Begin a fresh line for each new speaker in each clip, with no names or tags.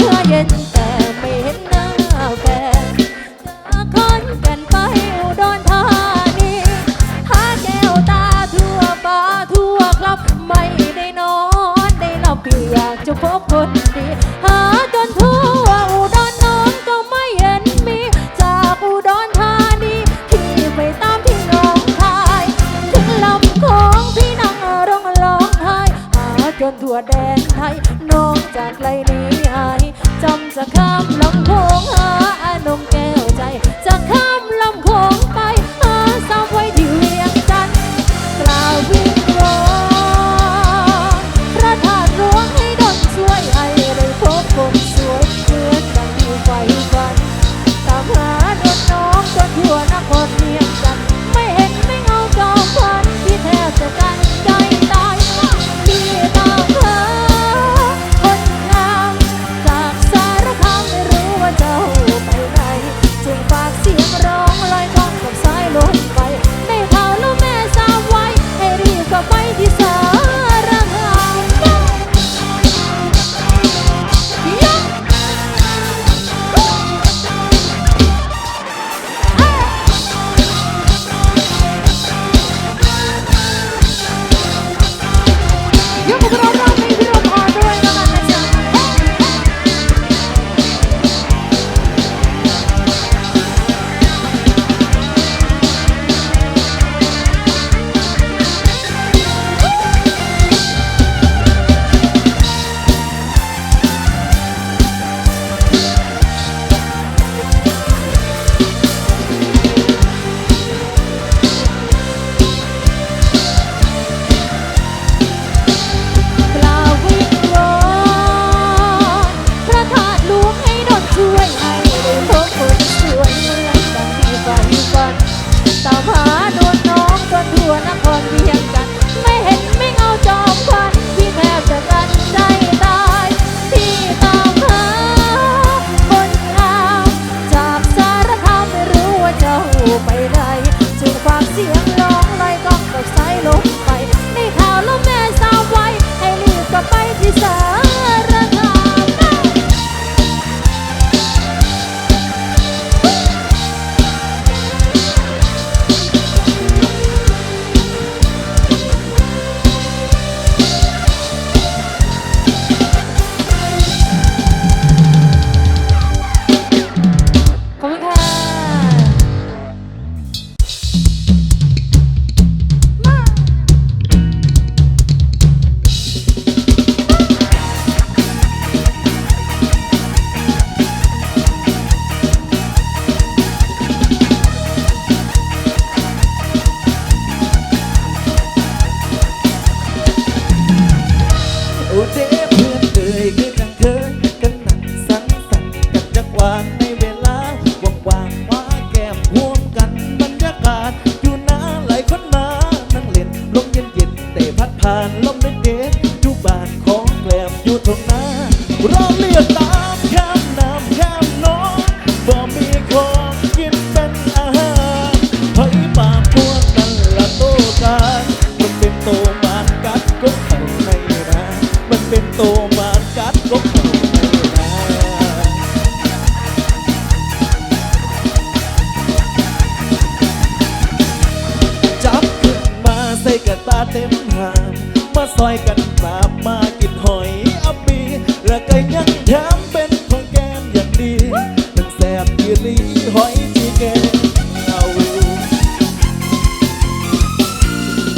Hoa. love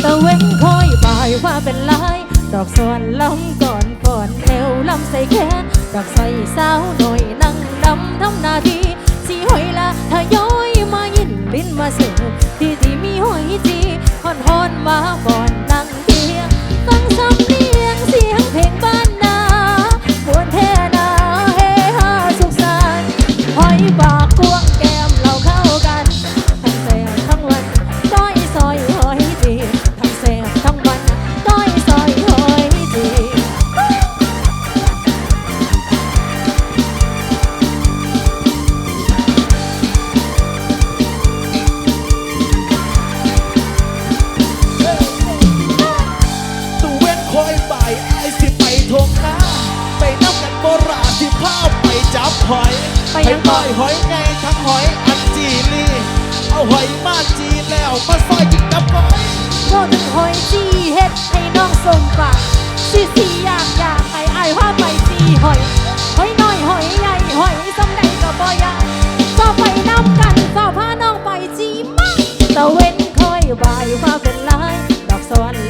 ตะเว้น
คอยบ่ายว่าเป็นลาย ดอกสวนลำก่อนก่อนเอวลำใส่แขนดอกใส่สาวหน่อยนั่งดำทำนาทีสีหอยละทย้อยมายินลิ้นมาเสือที่ที่มีหอยจีฮอนฮอนมาบ่อย น้องส
ม
ปากสิสีอยากอยากให้อายว่าไปสีหอยหอยน้อยหอยใหญ่หอยสำใดก็บ่อยากก็ไปน้ำกันก็พาน้องไปจีมังตะเว้นคอยบ่ายว่าเป็นลายดอกสวรรค์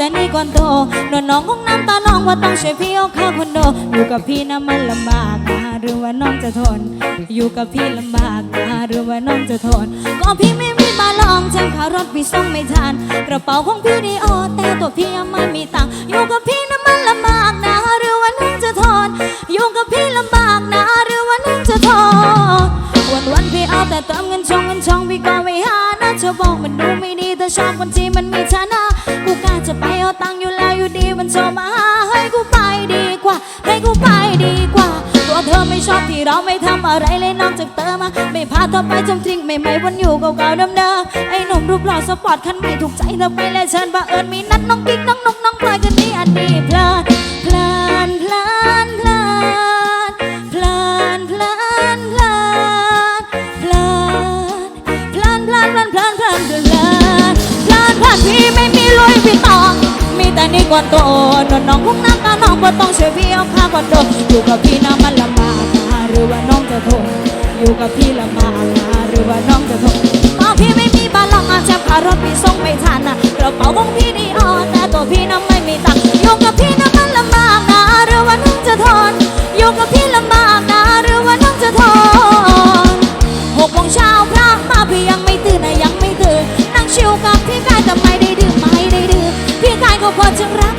แต่นี่ก่อนโตนวลน้องของน้ำตาน้องว่าต้องช่วยพี่เอาค่าคอนโดอยู่กับพี่นะมันลำบากนะหรือว่าน้องจะทน อยู่กับพี่ลำบากนะหรือว่าน้องจะทนก็พี่ไม่มีบาลองแจ้งข่ารถพี่ส่งไม่ทันกระเป๋าของพี่ดีโอแต่ตัวพี่ยังไม่มีตังค์อยู่กับพี่นะมันลำบากนะหรือว่าน้องจะทน อยู่กับพี่ลำบากนะหรือว่าน้องจะทนวันวันๆพี่เอาแต่เติมเงินชองเงินชองพี่ก็ไม่หานะเธอบอกมันดูไม่ดีแต่ชอบคนที่มันมีฐานะ จะไปเอาตังอยู่แล้วอยู่ดีมันโทรมาให้กูไปดีกว่า ให้กูไปดีกว่า ตัวเธอไม่ชอบที่เราไม่ทำอะไรเลยนอกจากเติมมาไม่พาเธอไปจมทิ้งไม่ไม่วันอยู่เก่าๆเดิมๆไอ้หนุ่มรูปหล่อสปอร์ตคันใหม่ถูกใจเธอไปเลยเชิญบังเอิญมีนัดน้องกิ๊กน้องนกน้องพลอยกันนี่อันนี้ มีแต่นี่ก่อนโตนวลน้องคงน้ำตาน้องบ่ต้องช่วยพี่เอาค่าคอนโดอยู่กับพี่นะมันลำบากนะหรือว่าน้องจะทนอยู่กับพี่ลำบากนะหรือว่าน้องจะทนก็พี่ไม่มีบาลองอาจจะพารถพี่ส่งไม่ทันนะกระเป๋าของพี่ดีออแต่ตัวพี่น่ะไม่มีตังค์อยู่กับพี่นะมันลำบากนะหรือว่าน้องจะทนอยู่กับพี่ลำบากนะหรือว่าน้องจะทนหกโมงเช้าพระมาพี่ยังไม่ตื่นนะยังไม่ตื่นนั่งชิวกับ 我ว่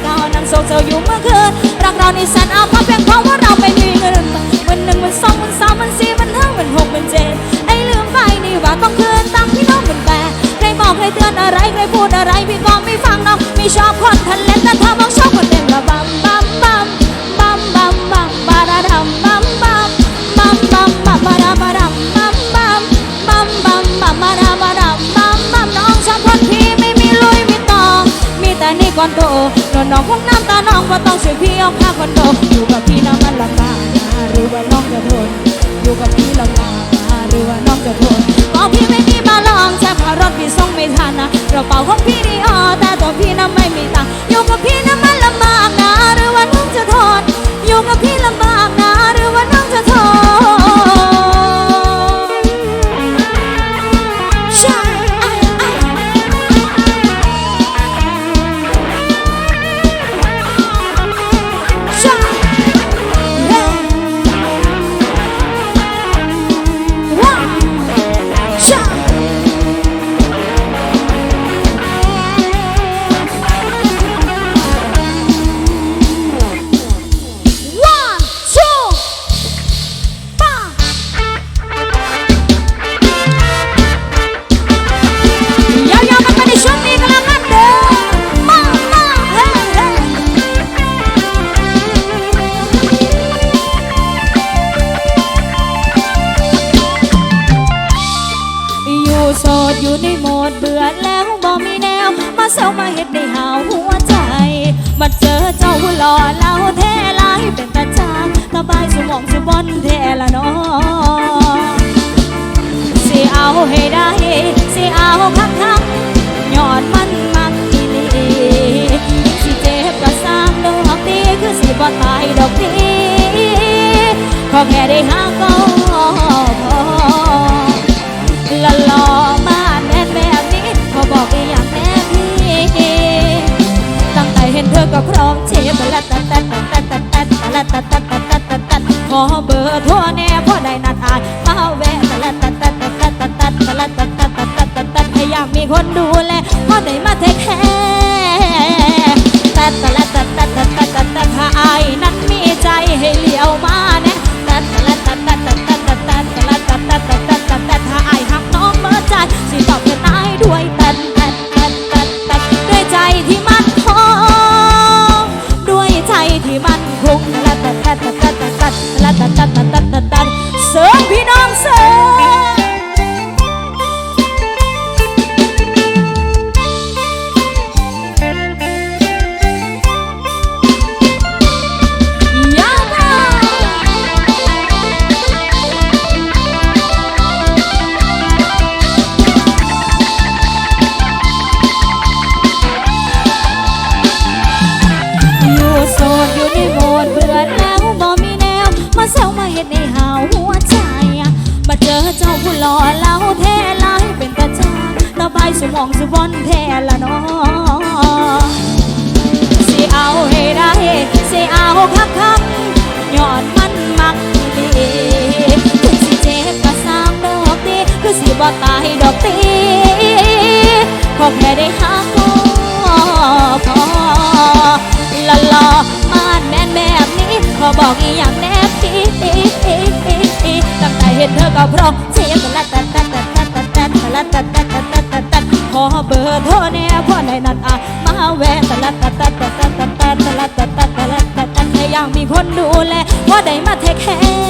พี่น้ำมันลำบากนะหรือว่าน้องจะทนอยู่กับพี่ลำบากนะหรือว่าน้องจะทนก็พี่ไม่มีมาลองแช่พารถพี่ส่งไม่ทันนะกระเป๋าของพี่ดีออแต่ตัวพี่น้ำไม่มีตังอยู่กับพี่น้ำมันลำบากนะหรือว่าน้องจะทนอยู่กับพี่ สดอยู่ในโหมดเบื่อแล้วบ่มีแนว มาเซามาเฮ็ดในหาวหัวใจ มาเจอเจ้าหล่อเล่าแท้ลายเป็นตาจางตาบายสมองสบอนแท้ละเนาะสิเอาให้ได้ สิเอาคักคักยอนมันมักอีหลีสิเจ็บก็สร้างดอกดีคือสิบ่ตายดอกดีขอแค่ได้หาก็พ คนดูแลพอได้มาเท สมองสุบอนแท้ละเนาะสิเอาให้ได้สิเอาคักคักยอนมันมักดีถึงสิเจ็บก็สร้างดอกดีคือสิบ่ตายดอกตีขอแค่ได้หาก็พอละลอมาดแม่นแบบนี้ขอบอกอีกอย่างแนบพี่ตั้งแต่เห็นเธอก็พร้อมเสียงละตัดตัดตัดตัดตัดตัดละตัดตัดตัดตัดตัดตัด ขอเบอร์โทรแน่พ่อในนัดอะมาแวะตะละตัดตัดตัดตัดตัดตัดตะละตัดตัดตะละตัดตัดให้ยังมีคนดูแลว่าได้มาเทคแคร์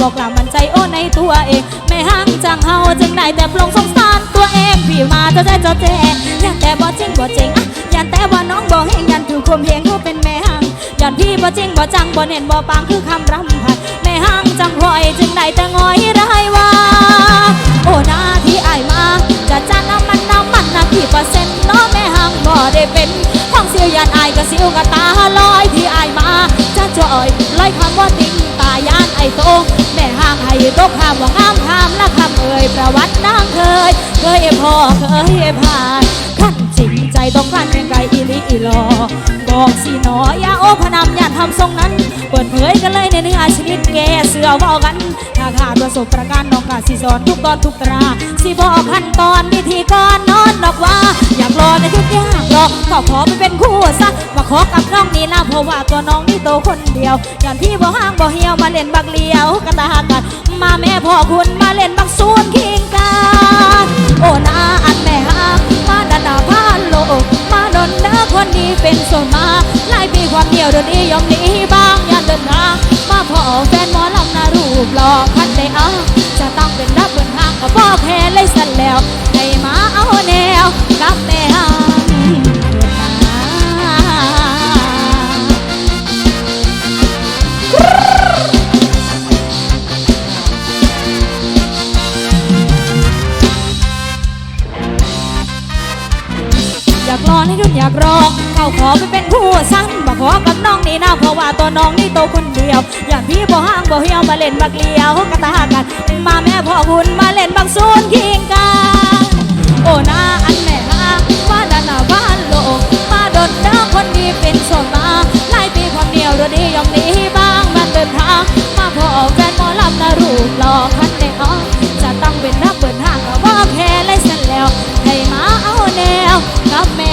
บอกกล่ามันใจโอ้ในตัวเอง แม่หางจังเฮาจึงได้แต่ปลงสงสารตัวเองพี่มาเจ้าแจ๊เจ้าแจยันแต่บ่จริงบ่จริงอะยันแต่ว่าน้องบ่เฮงยันถูกคมเหงเขาเป็นแม่หางยันพี่บ่จริงบ่จังบ่เน้นบ่ปังคือคำรำพันแม่หางจังพลอยจึงได้แต่งอยได้ว่าโอ้นาที่อายมาจะจานน้ำมันน้ำมันนะกี่เปอร์เซ็นต์น้อแม่หังบ่ได้เป็นพอองเสียวยานอายกะสิวกะตาลอยที่อายมาจะจอยลอยคำว่าติ้ง ตายานไอโตงแม่ห้ามให้ตกห้ามว่างามห้ามละคำเอ่ยประวัตินางเคย เคยพ่อเคยผ่านขั้นจริงใจต้องการเป็นไกลอี หลอบอกสิหนออย่าโอพนำอย่าทำทรงนั้น เปิดเผยกันเลยในเนื้อชนิดแกเสือเว่ากันถ้าขาดประสบประการน้องกาสิสอนทุกตอนทุกตราสิบอกขั้นตอนวิธีก่อนนอนดอกว่า อยากรอในทุกอย่างรอก็ขอไปเป็นคู่ซะมาขอกับน้องนี่นะเพราะว่าตัวน้องนี่โตคนเดียวอย่างพี่บ่ห้างบ่เหี่ยวมาเล่นบักเลียวกระตากันมาแม่พ่อคุณมาเล่นบักซูนคิงกันโอ้นาอันแม่ห้าง มาโลกมาดนเด้อคนดีเป็นส่วนมากหลายปีความเดียวเดินียอมหนีบ้างยันเดินทางมาพอแฟนหมอลำนารูปหล่อคันได้อาจะต้องเป็นรับเบินทางก็บอกแค่เลยสั่นแล้วให้มาเอาแนวกับแม่ักร้องเขาขอไปเป็นผู้สั่งบอกขอกับน้องนี่นะเพราะว่าตัวน้องนี่โตคนเดียว อย่าพี่บ่ห้างบ่เหี่ยวมาเล่นบักเลียวกระตากัน มาแม่พ่อคุณมาเล่นบักซูนยิงกันโอ้นาอันแม่ฮะว่าดานาบ้านโลกมาดนด้าคนดีเป็นโซนมาไล่ปีความเดียวรดียอมนี้บ้างมันเดินทาง มาพ่อแฟนมอลำนารูปหล่อคันเดอจะต้องเป็นนักเปิดห้างก็บอกแค่ไลเสร็จแล้วให้มาเอาแนวกับแม่